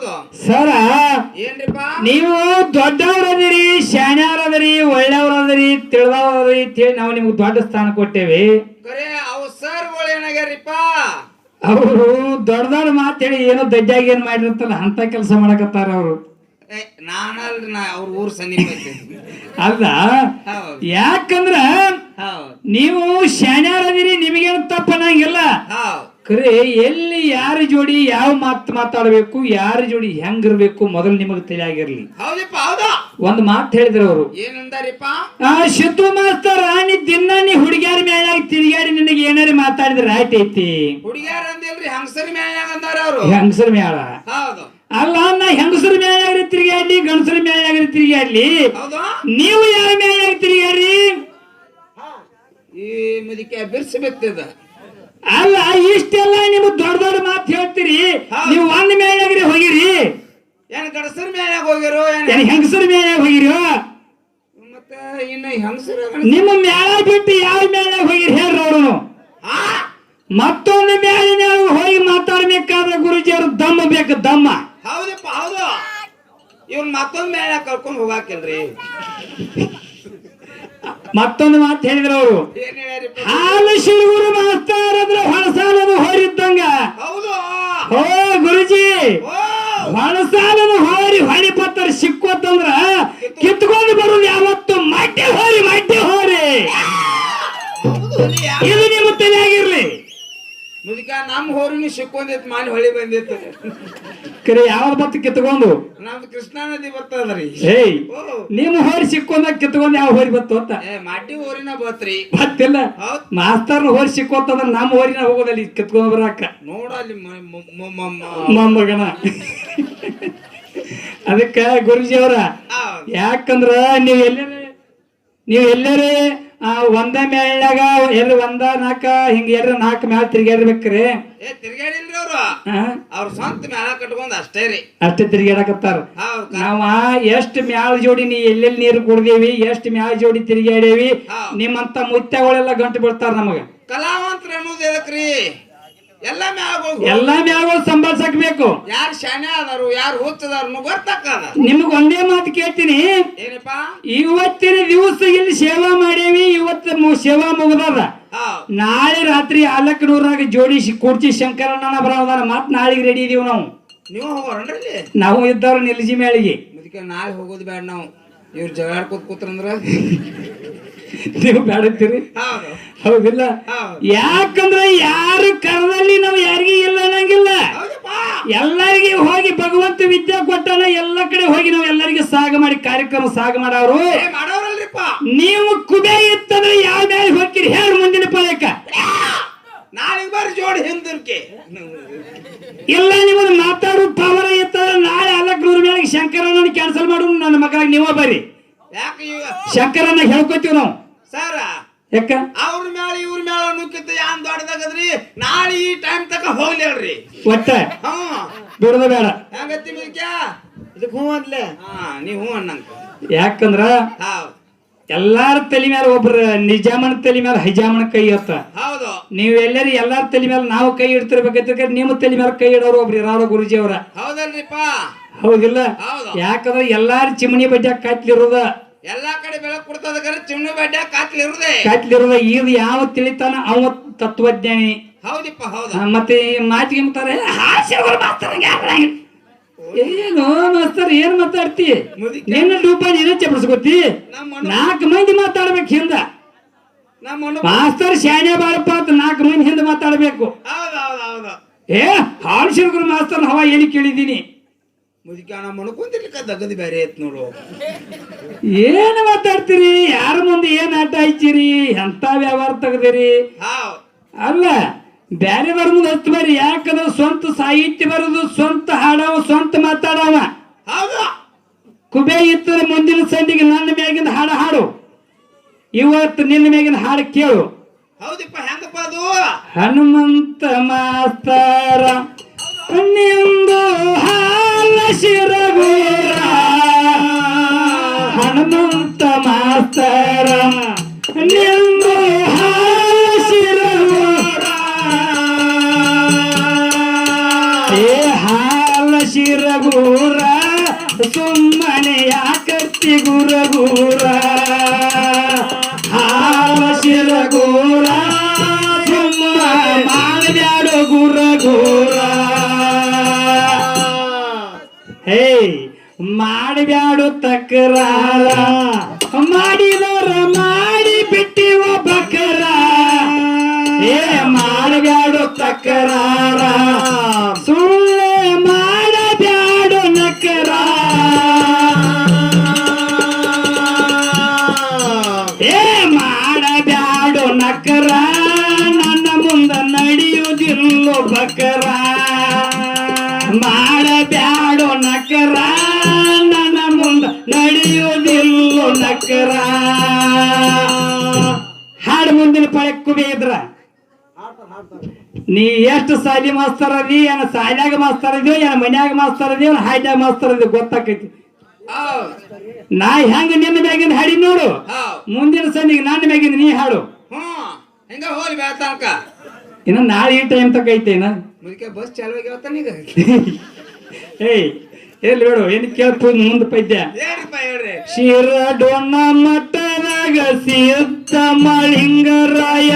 ಹೌದು. ಸರ ಏನ್ರಿಪ್ಪ? ನೀವು ದೊಡ್ಡವರದಿರಿ ಶಾಣ್ಯಾರದಿರಿ ಒಳ್ಳೆಯವರದಿರಿ ತಿಳಿದವರದಿರಿ ಅಂತೇಳಿ ನಾವು ನಿಮ್ಗೆ ದೊಡ್ಡ ಸ್ಥಾನ ಕೊಟ್ಟೇವಿ. ಕರೆ ಅವು ಸರ್ಗಳು ಏನಾಗ್ಯಾರಿಪ್ಪ? ಅವರು ದೊಡ್ಡ ದೊಡ್ಡ ಮಾತು ಹೇಳಿ ಏನೋ ದಡ್ಡಾಗಿ ಏನ್ ಮಾಡಿರ್ತಲ್ಲ ಅಂತ ಕೆಲಸ ಮಾಡಕತ್ತಾರ ಅವರು. ನಾನಲ್ರಿ ನಾ ಅವ್ರ ಊರ್ ಸಮೀಪ ಅಲ್ಲ ಯಾಕಂದ್ರ ನೀವು ತಪ್ಪನಂಗಿಲ್ಲ ಖರೆ ಎಲ್ಲಿ ಯಾರ ಜೋಡಿ ಯಾವ ಮಾತು ಮಾತಾಡಬೇಕು ಯಾರ ಜೋಡಿ ಹೆಂಗಿರ್ಬೇಕು ಮೊದಲು ನಿಮಗೆ ತಿಳಿಯಾಗಿರ್ಲಿ. ಹೌದಪ್ಪ ಹೌದಾ? ಒಂದ್ ಮಾತು ಹೇಳಿದ್ರು ಅವರು. ಏನಂದಾರಿಪ್ಪ? ಆ ಸಿದ್ದು ಮಾಸ್ತರ್ ನೀ ದಿನ ನೀ ಹುಡುಗಿಯಾರ ಮೇಲಾಗಿ ತಿರುಗಾಡಿ ನಿನಗೆ ಏನಾರ ಮಾತಾಡಿದ್ರೆ ಆಯ್ತು ಐತಿ. ಹುಡುಗ್ಯಾರ ಅಂದಿಲ್ರಿ ಹಂಗಸರಿ ಅಂದಾರ ಅವ್ರು. ಹೆಂಗಸರ ಹೌದು. ಅಲ್ಲ ನಾ ಹೆಂಗಸರ ಮ್ಯಾಲಾಗ್ರಿ ತಿರುಗಾಡ್ಲಿ ಗಂಡಸರ ಮ್ಯಾಲಾಗ್ರಿ ತಿರುಗಾಡ್ಲಿ ಹೌದು? ನೀವು ಯಾರ ಮೇಲಾಗಿ ತಿರುಗಾಡ್ರಿ ಈ ಮುದಿಕೆ ಬಿರ್ಸಿ ಬಿತ್ತಿದ. ಅಲ್ಲ ಇಷ್ಟೆಲ್ಲ ನಿಮ್ಗೆ ದೊಡ್ಡ ದೊಡ್ಡ ಮಾತು ಹೇಳ್ತೀರಿ. ನೀವು ಒಂದ್ ಮೇಲಾಗ್ರಿ ಹೋಗಿರಿ. ಏನ್ ಗಡಸರ್ ಮ್ಯಾಗ ಹೋಗಿರೋ ಏನ್ ಹೆಂಗಸರ ಮೇಲೆ ಹೋಗಿರಿ? ಮತ್ತೆ ಇನ್ನು ಹೆಂಗಸರ ನಿಮ್ಮ ಮೇಳ ಬಿಟ್ಟು ಯಾವ ಮೇಲೆ ಹೋಗಿರಿ ಹೇಳ್ರಿ ಅವರು ಮತ್ತೊಂದು ನೀವು ಹೋಗಿ ಮಾತಾಡ್ಬೇಕಾದ್ರೆ ಗುರುಜಿ ಅವ್ರ ದಮ್ಮ ಬೇಕು ದಮ್ಮ. ಹೌದಪ್ಪ ಹೌದು. ಇವ್ನ್ ಮತ್ತೊಂದ್ ಮೇಲೆ ಕರ್ಕೊಂಡು ಹೋಗಾಕಿಲ್ರಿ ಮತ್ತೊಂದು ಮಾತು ಹೇಳಿದ್ರು ಅವರು. ಹಾಲು ಶಿರುಗುರು ಮಾಸ್ತಾರ ಅಂದ್ರೆ ಹೊಳಸಾಲದು ಹೋರಿದ್ದಂಗ ಹೌದು ಓ ಗುರುಜಿ ಓ ಹೊಳಸಾಲದು ಹೋರಿ ಹೊಳಿ ಪತ್ತರ ಸಿಕ್ಕೋತಂದ್ರ ಕಿತ್ಕೊಂಡು ಬರುದು ಮುದುಕ ನಮ್ ಹೋರಿನು ಸಿಕ್ಕೊಂದಿತ್ತು ಮಾಡಿ ಹೊಳಿ ಬಂದಿತ್ತು. ಕರೆ ಯಾವ್ದು ಬತ್ತ ಕಿತ್ಕೊಂಡು ನಮ್ದು ಕೃಷ್ಣಾ ನದಿ ಬರ್ತದ್ರಿ. ಏಯ್ ಓ. ನಿಮ್ಮ ಹೋರಿ ಸಿಕ್ಕೊಂದಾಗ ಕಿತ್ಕೊಂಡ್ ಯಾವ ಹೋರಿ ಬತ್ತು ಅಂತ? ಏ ಮಾಟಿ ಹೋರಿನ ಬತ್ರಿ. ಬತ್ತಿಲ್ಲ. ಮಾಸ್ತರ್ ಮಾಸ್ತರ್ನ ಹೋರಿ ಸಿಕ್ಕೋತಂದ್ರ ನಮ್ಮ ಹೋರಿನ ಹೋಗೋದಲ್ಲಿ ಕಿತ್ಕೊಂಡ್ ಬರಾಕ. ನೋಡಲ್ಲಿ ಮೊಮ್ಮಗನ. ಅದಕ್ಕ ಗುರುಜಿ ಅವ್ರ. ಯಾಕಂದ್ರ ನೀವ್ ಎಲ್ಲರೇ ನೀವ್ ಎಲ್ಲರೇ ಒಂದ ಮೇಳಾಗ ಎಲ್ಲಿ ಒಂದ ನಾಲ್ಕ ಹಿಂಗ ಎಲ್ರ ನಾಲ್ಕು ಮ್ಯಾಲ ತಿರ್ಗ್ಯಾಡ್ಬೇಕ್ರಿ. ಏ ತಿರ್ಗಾಡಿಲ್ರಿ ಅವ್ರು? ಅವ್ರ ಸ್ವಂತ ಮ್ಯಾಲ ಕಟ್ಕೊಂಡ್ ಅಷ್ಟೇ ರೀ. ಅಷ್ಟೇ ತಿರ್ಗ್ಯಾಡಕತ್ತಾರ. ನಾವ ಎಷ್ಟ್ ಮ್ಯಾಲ ಜೋಡಿ ನೀ ಎಲ್ಲೆಲ್ಲಿ ನೀರು ಕುಡ್ದೇವಿ ಎಷ್ಟ್ ಮ್ಯಾಲ ಜೋಡಿ ತಿರ್ಗ್ಯಾಡೇವಿ. ನಿಮ್ಮಂತ ಮುತ್ಯಗಳೆಲ್ಲ ಗಂಟು ಬಿಡ್ತಾರ ನಮಗ. ಕಲಾವಂತರ ಅನ್ನೋದು ಎದಕ್ರಿ? ಎಲ್ಲ ಮ್ಯಾಗ ಎಲ್ಲ ಎಲ್ಲಾ ಸಂಭಾಳ್ಸಕ್ ಬೇಕು ಯಾರು ಶಾನೆ ಅದಾರು ಯಾರು ಹುಚ್ಚದಾರು ಗೊತ್ತಾಕ ನಿಮ್ಗ ಒಂದೇ ಮಾತು ಕೇಳ್ತೀನಿ. ಏನಪ್ಪಾ? ಇವತ್ತಿನ ದಿವಸ ಇಲ್ಲಿ ಸೇವಾ ಇವತ್ತು ಸೇವಾ ಮುಗ್ದದ. ನಾಳೆ ರಾತ್ರಿ ಆಲಕ್ಕನೂರಾಗ ಜೋಡಿಸಿ ಕುರ್ಚಿ ಶಂಕರಣ್ಣನ ಬರೋದಾನ ಮತ್ ನಾಳೆಗೆ ರೆಡಿ ಇದೀವಿ ನಾವು. ನೀವು ನಾವು ಇದ್ದವ್ರು ನಿಲ್ಜಿ ಮೇಳಿಗೆ ಅದಕ್ಕೆ ನಾಳೆ ಹೋಗೋದು ಬೇಡ ನಾವು. ಇವ್ರು ಜಗಾಡ್ಕೊತ ಕೂತ್ರಂದ್ರ? ನೀವು ಬೇಡತ್ತೀರಿ ಹೌದು. ಹೌದಿಲ್ಲ? ಹೌದು. ಯಾಕಂದ್ರೆ ಯಾರು ಕರದಲ್ಲಿ ನಾವು ಯಾರಿಗೂ ಇಲ್ಲ ಅನ್ನಂಗಿಲ್ಲ. ಎಲ್ಲರಿಗೆ ಹೋಗಿ ಭಗವಂತ ವಿದ್ಯೆ ಕೊಟ್ಟಾನ ಎಲ್ಲ ಕಡೆ ಹೋಗಿ ನಾವು ಎಲ್ಲರಿಗೆ ಸಾಗ ಮಾಡಿ ಕಾರ್ಯಕ್ರಮ ಸಾಗ ಮಾಡವ್ರು. ನೀವು ಕುಬೆ ಇತ್ತಂದ್ರೆ ಯಾವ ಮೇಲೆ ಹೋಗ್ತೀರಿ ಹೇಳಿ ಮುಂದಿನ ಪಾಯಕ ನಾಳೆಗೆ ಬರ್ರಿ ಜೋಡಿ ಹಿಂದಿರ್ಕೆ ಇಲ್ಲ ನಿಮ್ಮದು ಮಾತಾಡೋ ಪವರ್ ಇತ್ತಂದ್ರೆ ನಾಳೆ ಅಲ್ಲಕ್ನೂರ್ ಮೇಲೆ ಶಂಕರನ್ನ ಕ್ಯಾನ್ಸಲ್ ಮಾಡು ನನ್ನ ಮಕ್ಕಳಿಗೆ ನೀವ ಬರ್ರಿ. ಯಾಕೆ ಈಗ? ಶಂಕರನ್ನ ಹೇಳ್ಕೊತೀವಿ ನಾವು. ಸರ್ ಯಾಕ? ಅವ್ರ ಮೇಲೆ ಇವ್ರ ಮೇಲೆ ನುಕ್ಕಿತ್ತು ಯಾನ್ ದೊಡ್ಡದಾಗದ್ರಿ? ನಾಳೆ ಈ ಟೈಮ್ ತಕ ಹೋಗ್ಲಿ ಹೇಳ್ರಿ. ಒಟ್ಟ? ಬಿಡದ ಬೇಡ. ಹೆಂಗತ್ತಿ ಮುದ್ಕ್ಯಾ? ಇದಕ್ಕೆ ಹ್ಞೂ ಅಂದ್ಲೆ. ಹಾ ನೀ ಹ್ಞೂ ಅಣ್ಣ ಯಾಕಂದ್ರ ಹೌದು. ಎಲ್ಲಾರ ತಲೆ ಮೇಲೆ ಒಬ್ರ ನಿಜಾಮನ ತಲೆ ಮೇಲೆ ಹೈಜಾಮನ ಕೈ ಇರ್ತ ಹೌದು. ನೀವು ಎಲ್ಲರೂ ಎಲ್ಲಾರ ತಲೆ ಮೇಲೆ ನಾವು ಕೈ ಇಡ್ತಿರ್ಬೇಕಂತ ನಿಮ್ಮ ತಲೆ ಮೇಲೆ ಕೈ ಇಡೋರು ಒಬ್ರು ಇರೋರು ಗುರುಜಿ ಅವ್ರ ಹೌದಲ್ರಿಪ್ಪ ಹೌದಿಲ್ಲ? ಹೌದು. ಯಾಕಂದ್ರೆ ಎಲ್ಲಾರ ಚಿಮಣಿ ಬಡ್ಡ ಕಾತ್ಲಿರೋದ ಎಲ್ಲಾ ಕಡೆ ಬೆಳಕು ಕೊಡ್ತದ ಚಿಮಣಿ ಬಡ್ಡ ಕಾತ್ಲಿರೋದ ಇದು ಯಾವ ತಿಳಿತಾನ? ಅವ ತತ್ವಜ್ಞಾನಿ. ಹೌದಿಪ್ಪ ಹೌದು. ಮತ್ತೆ ಮಾತಿಗೆ ಅಂತಾರೆ ಹಾಸ್ಯ ಏನು ಮಾಸ್ತರ್ ಏನ್ ಮಾತಾಡ್ತಿ? ನಿನ್ನ ರೂಪ ನೀನೇ ಚಪ್ಪಡಿಸ್ಕೊತಿ ನಮ್ಮ ನಾಲ್ಕು ಮಂದಿ ಮಾತಾಡ್ಬೇಕು ಹಿಂದ. ಮಾಸ್ತರ್ ಶಾಣೆ ಬಾರಪ್ಪ ಅಂತ ನಾಲ್ಕು ಮಂದಿ ಹಿಂದೆ ಮಾತಾಡ್ಬೇಕು. ಹೌದು ಹೌದು ಹೌದು ಏ ಹಾಲ್ ಶಿರ್ಗುರು ಮಾಸ್ತರ್ ಹವಾ ಏನು ಕೇಳಿದೀನಿ ಮುದುಕ ನಮ್ಮ ಮನು ಕುಂತಿರ್ಲಿಕ್ಕ ದಗದಿ ಬೇರೆ ಐತ್ ನೋಡು. ಏನು ಮಾತಾಡ್ತೀರಿ? ಯಾರ ಮುಂದೆ ಏನ್ ಆಟ ಹಚ್ಚಿರಿ ಎಂತ ವ್ಯವಹಾರ ತೆಗ್ದಿರಿ? ಅಲ್ಲ ಬ್ಯಾರೆದವ್ರ ಮುಂದೆ ಹಚ್ಚಬಾರಿ ಯಾಕಂದ್ರೆ ಸ್ವಂತ ಸಾಹಿತ್ಯ ಬರುದು ಸ್ವಂತ ಹಾಡವ ಸ್ವಂತ ಮಾತಾಡವ. ಕುಬೆ ಇತ್ತಂದ್ರೆ ಮುಂದಿನ ಸಂದಿಗೆ ನನ್ನ ಮ್ಯಾಗಿನ ಹಾಡು ಹಾಡು. ಇವತ್ತು ನಿನ್ನ ಮ್ಯಾಗಿನ ಹಾಡು ಕೇಳು. ಹೌದಪ್ಪ ಹೆಂಗಪ್ಪ ಅದು? ಹನುಮಂತ ಮಾಸ್ತಾರ ನಿಂದು ಹಾಲ ಶಿರಗೂರ ಹನುಮಂತ ಮಾಸ್ತರ ಗುರಗೂರ, ಸುಮ್ಮನೆ ಯಾಕತ್ತಿ ಗುರಗೂರ? ಹಾಲ ಶಿರಗೂರ, ಸುಮ್ಮ ಮಾಡಬ್ಯಾಡ ಗುರಗೂರ? ಹೇ, ಮಾಡಬ್ಯಾಡು ತಕರಾರ, ಮಾಡಿದವರ ಮಾಡಿ ಬಿಟ್ಟಿವ ಬಕರ. ಏ ಮಾಡಬ್ಯಾಡು ತಕರಾರ. ಮಾಡಬ್ಯಾಡು ನಕರ. ನನ್ನ ಮುಂದ ನಡೆಯುವುದಿಲ್ಲ ಬಕರ. ಮಾಡಬ್ಯಾಡು ನಕರ. ನನ್ನ ಮುಂದ ನಡೆಯುವುದಿಲ್ಲ ನಕರ. ಹಾಡು ಮುಂದಿನ ಪಳೆ ಕುಬಿ ಇದ್ರ. ನೀ ಎಷ್ಟು ಸಾಲಿ ಮಾಸ್ತರ ನೀ ಏನ ಸಾಲ್ಯಾಗ ಮಾಸ್ತರ ಇದೀವ ಏನ ಮನ್ಯಾಗ ಮಾಸ್ತರ ಇದೀವ ಏನ ಹಾಡ್ಯಾಗ ಮಾಸ್ತರ್ ಇದೀವಿ ಗೊತ್ತಾಕೈತಿ. ನಾ ಹೆಂಗ ನಿನ್ನ ಮ್ಯಾಗಿಂದ ಹಾಡಿ ನೋಡು. ಮುಂದಿನ ಸನ್ನಿಗೆ ನನ್ನ ಮ್ಯಾಗಿಂದ ನೀ ಹಾಡು. ಇನ್ನ ಹಿಂಗ ಹೋಲಿ ಇನ್ನು ನಾಳೆ ಈ ಟೈಮ್ ತಕ ಮುದಕ್ಕೆ ಬಸ್ ಚಾಲು ಆಗ್ಯಾವತ್ತ ನೀಗ ಏಯ್ ಎಲ್ಲಿ ಬೇಡ ಏನ್ ಕೇಳ್ತು ಮುಂದೆ ಪೈದ್ಯ. ಶಿರ ಶಿರಡೊಣ್ಣ ಮಠದಾಗ ಸಿದ್ಧ ಮಳಿಂಗರಾಯ.